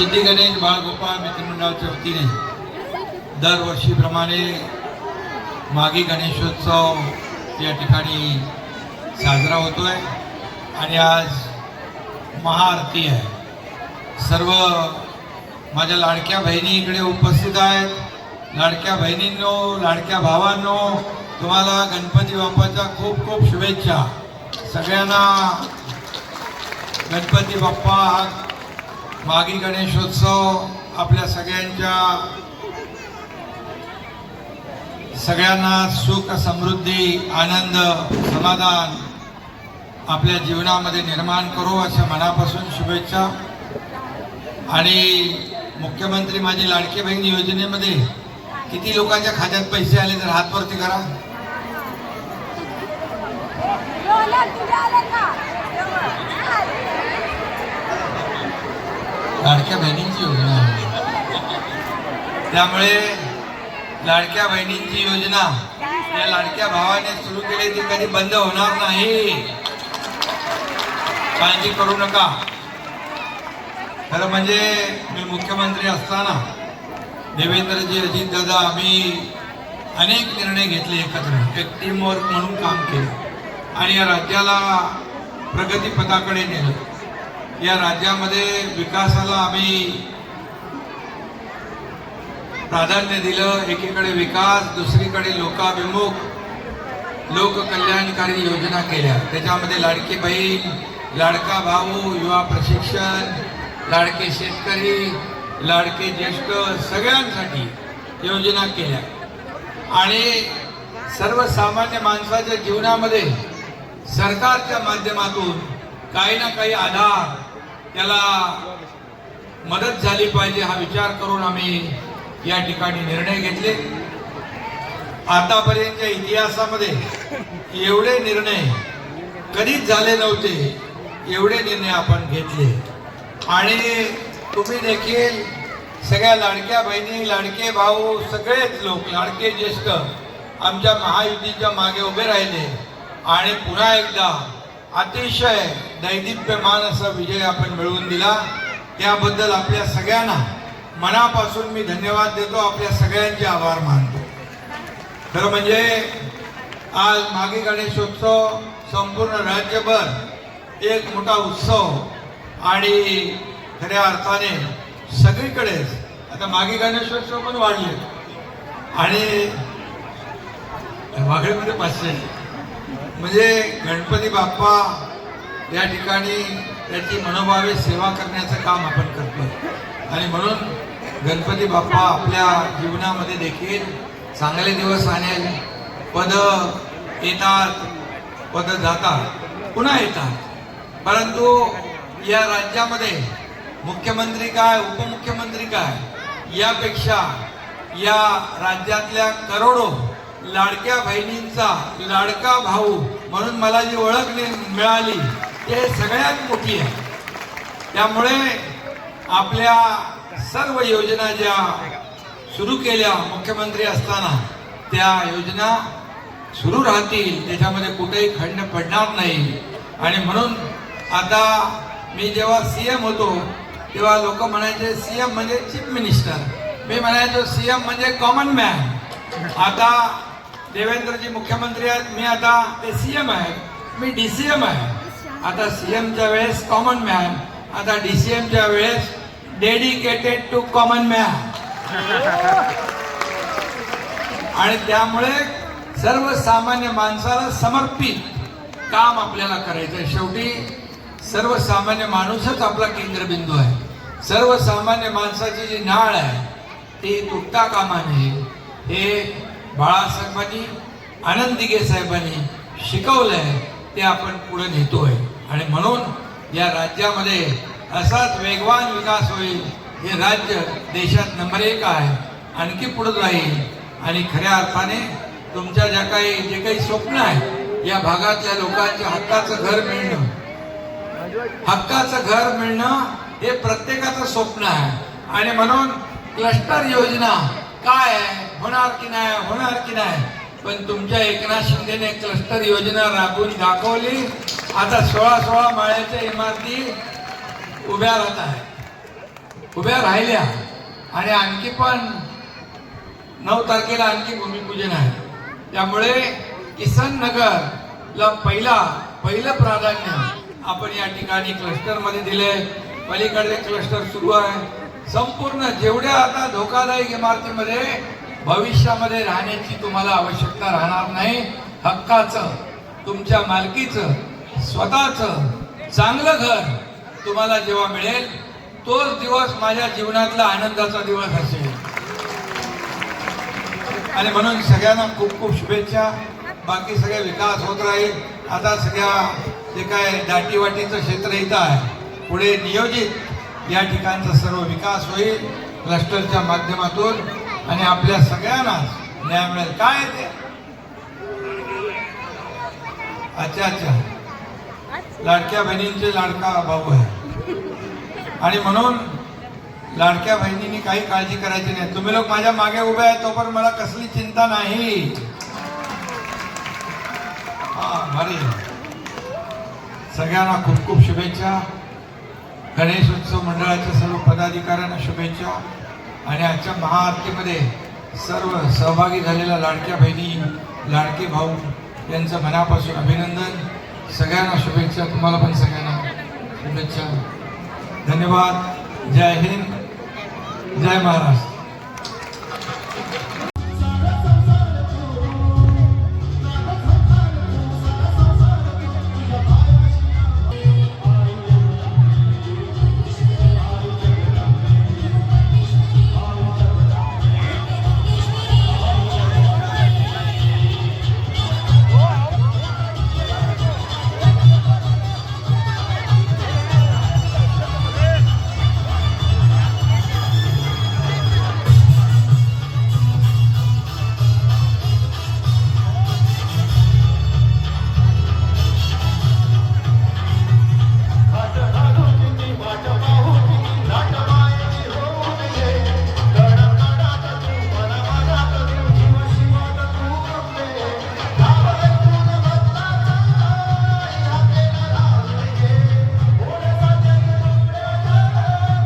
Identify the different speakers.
Speaker 1: सिद्धी गणेश बाळगोपाळ मित्रमंडळाच्या वतीने दरवर्षीप्रमाणे मागी गणेशोत्सव या ठिकाणी साजरा होतोय आणि आज महाआरती आहे. सर्व माझ्या लाडक्या बहिणी इकडे उपस्थित आहेत. लाडक्या बहिणींनो लाडक्या भावांनो तुम्हाला गणपती बाप्पाच्या खूप खूप शुभेच्छा. सगळ्यांना गणपती बाप्पा हा मागी गणेशोत्सव आपल्या सगळ्यांच्या सगळ्यांना सुख समृद्धी आनंद समाधान आपल्या जीवनामध्ये निर्माण करो अशा मनापासून शुभेच्छा. आणि मुख्यमंत्री माझी लाडकी बहीण योजनेमध्ये किती लोकांच्या खात्यात पैसे आले तर हातवरती करा. लाडक्या बहिणींची योजना आहे. त्यामुळे लाडक्या बहिणींची योजना या लाडक्या भावाने सुरू केली ती कधी बंद होणार नाही. काळजी करू नका. खरं म्हणजे मी मुख्यमंत्री असताना देवेंद्रजी अजितदादा आम्ही अनेक निर्णय घेतले एकत्र. एक टीम वर्क म्हणून काम केलं. आणि या राज्याला प्रगतीपथाकडे नेलं. या राज्यामध्ये विकासाला आम्ही प्राधान्य दिलं. एकीकडे विकास दुसरीकडे लोकाभिमुख लोककल्याणकारी योजना केल्या. त्याच्यामध्ये लाडकी बहीण लाडका भाऊ युवा प्रशिक्षण लाडके शेतकरी लाडके ज्येष्ठ सगळ्यांसाठी योजना केल्या. आणि सर्वसामान्य माणसाच्या जीवनामध्ये सरकारच्या माध्यमातून काही ना काही आधार त्याला मदत झाली पाहिजे हा विचार करून आम्ही या ठिकाणी निर्णय घेतले. आतापर्यंतच्या इतिहासामध्ये एवढे निर्णय कधीच झाले नव्हते एवढे निर्णय आपण घेतले. आणि तुम्ही देखील सगळ्या लाडक्या बहिणी लाडके भाऊ सगळेच लोक लाडके ज्येष्ठ आमच्या महायुतीच्या मागे उभे राहिले. आणि पुन्हा एकदा अतिशय दैदिप्यमान असा विजय आपण मिळवून दिला. त्याबद्दल आपल्या सगळ्यांना मनापासून मी धन्यवाद देतो. आपल्या सगळ्यांचे आभार मानतो. खरं म्हणजे आज मागे गणेशोत्सव संपूर्ण राज्यभर एक मोठा उत्सव आणि खऱ्या अर्थाने सगळीकडेच आता मागे गणेशोत्सव पण वाढले. आणि वाघळीमध्ये पाचशे. म्हणजे गणपती बाप्पा या ठिकाणी त्याची मनोभावे सेवा करण्याचं काम आपण करतो आणि म्हणून गणपती बाप्पा आपल्या जीवनामध्ये देखील चांगले दिवस आणेल. पद येतात पद जातात पुन्हा येतात. परंतु या राज्यामध्ये मुख्यमंत्री काय उपमुख्यमंत्री काय यापेक्षा या राज्यातल्या करोडो लाडक्या बहिणींचा लाडका भाऊ म्हणून मला जी ओळख मिळाली ते सगळ्यात मोठी आहे. त्यामुळे आपल्या सर्व योजना ज्या सुरू केल्या मुख्यमंत्री असताना त्या योजना सुरू राहतील. त्याच्यामध्ये कुठेही खंड पडणार नाही. आणि म्हणून आता मी जेव्हा सी एम होतो तेव्हा लोक म्हणायचे सी एम म्हणजे चीफ मिनिस्टर मी म्हणायचो सी एम म्हणजे कॉमन मॅन आता देवेंद्रजी मुख्यमंत्री आहेत मी आता ते सी एम आहे. मी डी सी एम आहे. आता सी एमच्या वेळेस कॉमन मॅन आता डी सी एमच्या वेळेस डेडिकेटेड टू कॉमन मॅन आणि त्यामुळे सर्वसामान्य माणसाला समर्पित काम आपल्याला करायचं आहे. शेवटी सर्वसामान्य माणूसच आपला केंद्रबिंदू आहे. सर्वसामान्य माणसाची जी नाळ आहे ती तुटता कामा नये. हे बाळासाहेबांनी आनंद दिघे साहेबांनी आहे ते आपण पुढे नेतोय. आणि म्हणून या राज्यामध्ये असाच वेगवान विकास होईल हे राज्य देशात नंबर एक आहे आणखी पुढे राहील आणि खऱ्या अर्थाने तुमच्या ज्या काही जे काही स्वप्न आहे या भागातल्या लोकांच्या हक्काचं घर मिळणं हक्काचं घर मिळणं हे प्रत्येकाचं स्वप्न आहे. आणि म्हणून क्लस्टर योजना काय आहे? होणार की नाही होणार की नाही? पण तुमच्या एकनाथ शिंदेने क्लस्टर योजना राबवून दाखवली. आता सोळा सोळा माळ्याच्या इमारती उभ्या राहत आहेत. उभ्या राहिल्या. आणि आणखी पण नऊ तारखेला आणखी भूमिपूजन आहे. त्यामुळे किसन नगरला पहिला पहिलं प्राधान्य आपण या ठिकाणी क्लस्टरमध्ये दिले. पलीकडे क्लस्टर सुरू आहे. संपूर्ण जेवढ्या आता धोकादायक इमारतीमध्ये भविष्यामध्ये राहण्याची तुम्हाला आवश्यकता राहणार नाही. हक्काचं तुमच्या मालकीचं स्वतःचं चांगलं घर तुम्हाला जेव्हा मिळेल तोच दिवस माझ्या जीवनातला आनंदाचा दिवस असेल. आणि म्हणून सगळ्यांना खूप खूप शुभेच्छा. बाकी सगळे विकास होत राहील. आता सगळ्या जे काय दाटीवाटीचं क्षेत्र इथं आहे पुढे नियोजित या ठिकाणचा सर्व विकास होईल. क्लस्टरच्या माध्यमातून आणि आपल्या सगळ्यांना न्याय मिळेल. काय येते ते? अच्छा अच्छा. लाडक्या बहिणींचे लाडका भाऊ आहे. आणि म्हणून लाडक्या बहिणींनी काही काळजी करायची नाही. तुम्ही लोक माझ्या मागे उभे आहेत तोपर्यंत मला कसली चिंता नाही. हा भारी. सगळ्यांना खूप खूप शुभेच्छा. गणेश उत्सव मंडळाच्या सर्व पदाधिकाऱ्यांना शुभेच्छा. आणि आजच्या महाआरतीमध्ये सर्व सहभागी झालेल्या लाडक्या बहिणी लाडके भाऊ यांचं मनापासून अभिनंदन. सगळ्यांना शुभेच्छा तुम्हाला पण सगळ्यांना शुभेच्छा. धन्यवाद. जय हिंद. जय महाराष्ट्र.